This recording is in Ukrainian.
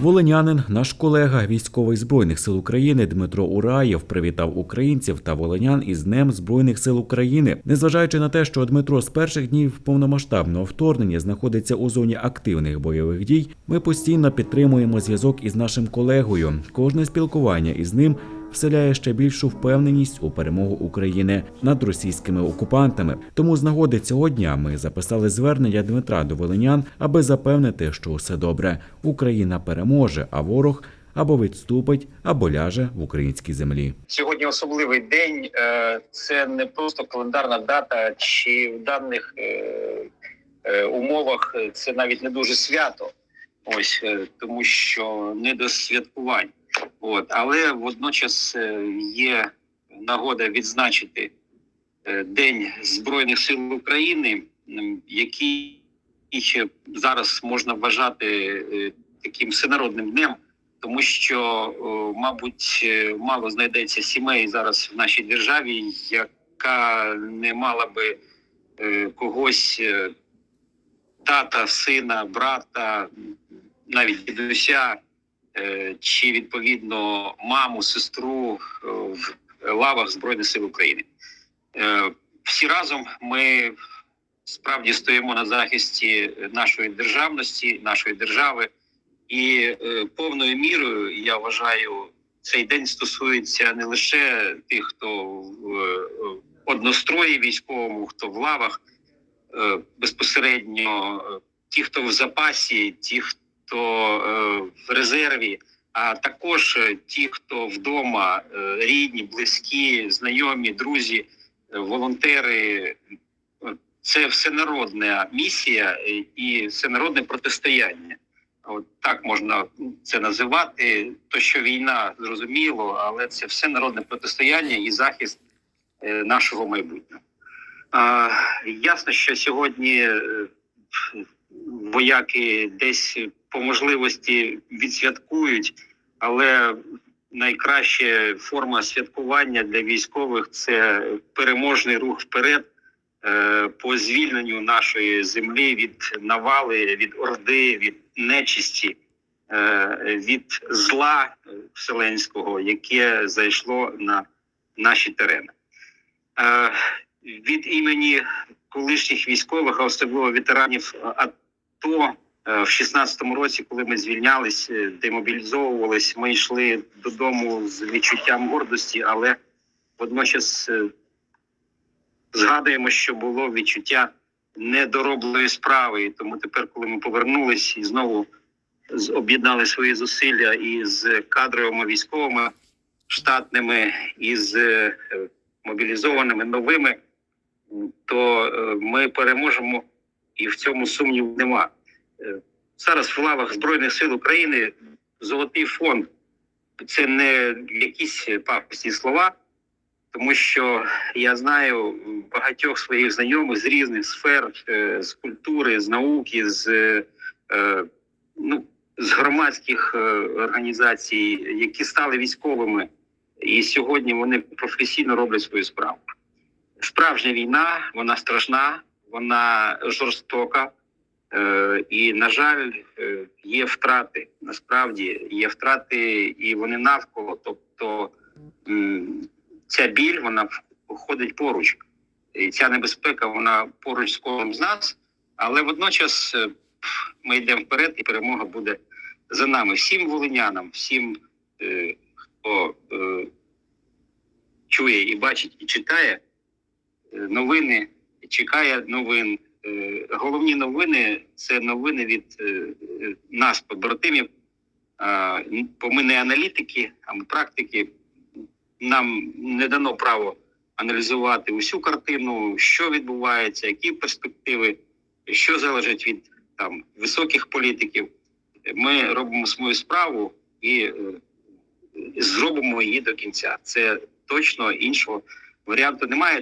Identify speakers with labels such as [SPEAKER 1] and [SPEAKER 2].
[SPEAKER 1] Волинянин, наш колега, військовий збройних сил України Дмитро Ураєв привітав українців та волинян із Днем Збройних сил України. Незважаючи на те, що Дмитро з перших днів повномасштабного вторгнення знаходиться у зоні активних бойових дій, ми постійно підтримуємо зв'язок із нашим колегою. Кожне спілкування із ним вселяє ще більшу впевненість у перемогу України над російськими окупантами. Тому з нагоди цього дня ми записали звернення Дмитра до волинян, аби запевнити, що усе добре. Україна переможе, а ворог або відступить, або ляже в українській землі.
[SPEAKER 2] Сьогодні особливий день. Е, Це не просто календарна дата, чи в даних е, е, умовах це навіть не дуже свято. Ось тому, що не до святкувань. От але водночас е, є нагода відзначити е, День Збройних сил України, який зараз можна вважати е, таким всенародним днем тому що, мабуть, мало знайдеться сімей зараз в нашій державі, яка не мала би когось тата, сина, брата, навіть дідуся, чи відповідно маму, сестру е, в лавах Збройних сил України. Е, всі разом ми справді стоїмо на захисті нашої державності, нашої держави. І е, повною мірою я вважаю, цей день стосується не лише тих, хто в е, однострої військовому, хто в лавах е, безпосередньо, е, ті, хто в запасі, ті, хто е, в резерві, а також е, ті, хто вдома, е, рідні, близькі, знайомі, друзі, волонтери. Це всенародна місія і всенародне протистояння. От так можна це називати. То, що війна зрозуміло, але це все народне протистояння і захист нашого майбутнього. А, ясно, що сьогодні вояки десь по можливості відсвяткують, але найкраща форма святкування для військових це переможний рух вперед е, по звільненню нашої землі від навали, від орди, від нечисті, е, від зла вселенського, яке зайшло на наші терени. Е, Від імені колишніх військових, а особливо ветеранів АТО, в 16-му році, коли ми звільнялись, е, демобілізовувались, ми йшли додому з відчуттям гордості, але водночас е, згадуємо, що було відчуття недоробленої справи. І тому тепер, коли ми повернулись і знову з- об'єднали свої зусилля із кадровими військовими штатними, із е, мобілізованими новими, то е, ми переможемо, і в цьому сумніву нема. Е, Зараз в лавах Збройних сил України золотий фонд це не якісь пафосні слова, тому що я знаю багатьох своїх знайомих з різних сфер, е, з культури, з науки, з, е, ну, з громадських організацій, які стали військовими, і сьогодні вони професійно роблять свою справу. Справжня війна, вона страшна, вона жорстока. Е, і, на жаль, е, є втрати. Насправді є втрати, і вони навколо. Тобто ця біль вона ходить поруч, і ця небезпека вона поруч з кожним з нас. Але водночас е, ми йдемо вперед, і перемога буде за нами. Всім волинянам, всім, хто чує і бачить, і читає новини, чекає новин. Е, Головні новини це новини від е, нас, побратимів. Бо ми не аналітики, а ми практики. Нам не дано право аналізувати усю картину, що відбувається, які перспективи, що залежить від там високих політиків. Ми робимо свою справу і е, зробимо її до кінця. Це точно іншого варіанту немає.